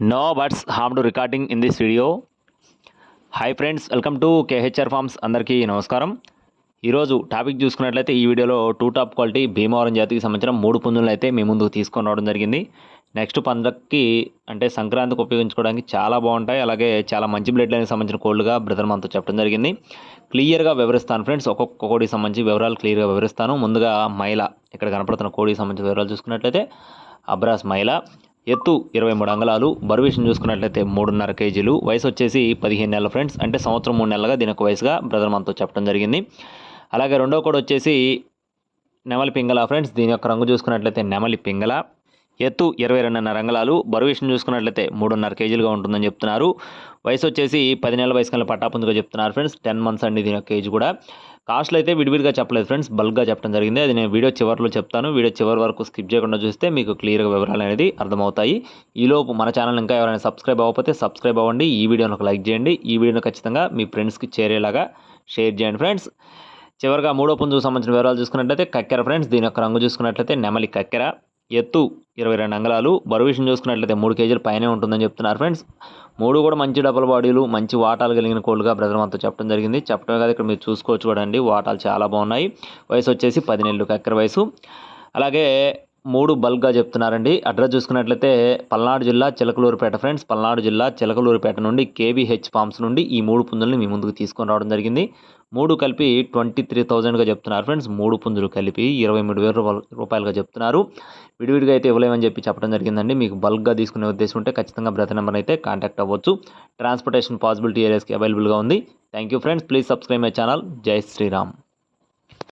No birds harm to recording in this video hi friends welcome to KHR farms అందరికీ నమస్కారం. ఈరోజు topic చూసుకున్నట్లయితే ఈ వీడియోలో టూ టాప్ క్వాలిటీ భీమవరం జాతికి సంబంధించిన మూడు పుంజులను అయితే మీ ముందుకు తీసుకొని రావడం జరిగింది. నెక్స్ట్ పండగకి అంటే సంక్రాంతికి ఉపయోగించుకోవడానికి చాలా బాగుంటాయి. అలాగే చాలా మంచి బ్లడ్ లైన్కి సంబంధించిన కోల్డ్గా బ్రదర్ మనతో చెప్పడం జరిగింది. క్లియర్గా వివరిస్తాను ఫ్రెండ్స్ ఒక్కొక్క కోడికి సంబంధించి వివరాలు క్లియర్గా వివరిస్తాను. ముందుగా మైల ఇక్కడ కనపడుతున్న కోడికి సంబంధించిన వివరాలు చూసుకున్నట్లయితే అబ్రాస్ మైల. ఎత్తు ఇరవై మూడు అంగళాలు బరువు విషయం చూసుకున్నట్లయితే మూడున్నర కేజీలు. వయసు వచ్చేసి పదిహేను నెలల ఫ్రెండ్స్. అంటే సంవత్సరం మూడు నెలలుగా దీనికి వయసుగా బ్రదర్ మనతో చెప్పడం జరిగింది. అలాగే రెండో కూడా వచ్చేసి నెమలి పింగళ ఫ్రెండ్స్. దీని యొక్క రంగు చూసుకున్నట్లయితే నెమలి పింగళ. ఎత్తు ఇరవై రెండున్నర అంగళాలు బరువు విషయం చూసుకున్నట్లయితే మూడున్నర కేజీలుగా ఉంటుందని చెప్తున్నారు. వయసు వచ్చేసి పది నెలల వయసు కల్లా పట్టాపుందుగా చెప్తున్నారు ఫ్రెండ్స్. టెన్ మంత్స్ అండి దీని కేజీ కూడా. కాస్ట్లు అయితే విడివిడిగా చెప్పలేదు ఫ్రెండ్స్. బల్క్గా చెప్పడం జరిగింది. అది నేను వీడియో చివరిలో చెప్తాను. వీడియో చివరి వరకు స్కిప్ చేయకుండా చూస్తే మీకు క్లియర్గా వివరాలు అనేది అర్థమవుతాయి. ఈలోపు మన ఛానల్ ఇంకా ఎవరైనా సబ్స్క్రైబ్ అవ్వకపోతే సబ్స్క్రైబ్ అవ్వండి. ఈ వీడియోని ఒక లైక్ చేయండి. ఈ వీడియోని ఖచ్చితంగా మీ ఫ్రెండ్స్కి చేరేలాగా షేర్ చేయండి ఫ్రెండ్స్. చివరిగా మూడో పుంజుకు సంబంధించిన వివరాలు చూసుకున్నట్లయితే కక్కెర ఫ్రెండ్స్. దీని యొక్క రంగు చూసుకున్నట్లయితే నెమలి కక్కెర. ఎత్తు ఇరవై రెండు అంగళాలు. బరువు విషయం చూసుకున్నట్లయితే మూడు కేజీల పైనే ఉంటుందని చెప్తున్నారు ఫ్రెండ్స్. మూడు కూడా మంచి డబల్ బాడీలు మంచి వాటాలు కలిగిన కోళ్ళుగా బ్రదర్ మనతో చెప్పడం జరిగింది. చెప్పడమే కాదు ఇక్కడ మీరు చూసుకోవచ్చు కూడా అండి వాటాలు చాలా బాగున్నాయి. వయసు వచ్చేసి పది నెలలు వయసు. అలాగే మూడు బల్క్గా చెప్తున్నారండి. అడ్రస్ చూసుకున్నట్లయితే పల్నాడు జిల్లా చిలకలూరుపేట ఫ్రెండ్స్. పల్నాడు జిల్లా చిలకలూరుపేట నుండి కేవీహెచ్ ఫామ్స్ నుండి ఈ మూడు పుంజులని మీ ముందుకు తీసుకొని రావడం జరిగింది. మూడు కలిపి ట్వంటీ త్రీ థౌజండ్గా చెప్తున్నారు ఫ్రెండ్స్. మూడు పుంజులు కలిపి ఇరవై మూడు వేల రూపాయలు రూపాయలుగా చెప్తున్నారు. విడివిడిగా అయితే ఇవ్వలేమని చెప్పి చెప్పడం జరిగిందండి. మీకు బల్క్గా తీసుకునే ఉద్దేశం ఉంటే ఖచ్చితంగా బ్రత నెంబర్ అయితే కాంటాక్ట్ అవ్వచ్చు. ట్రాన్స్పోర్టేషన్ పాసిబిలిటీ ఏరియాస్కి అవైలబుల్గా ఉంది. Thank you friends. Please subscribe my channel. జై శ్రీరామ్.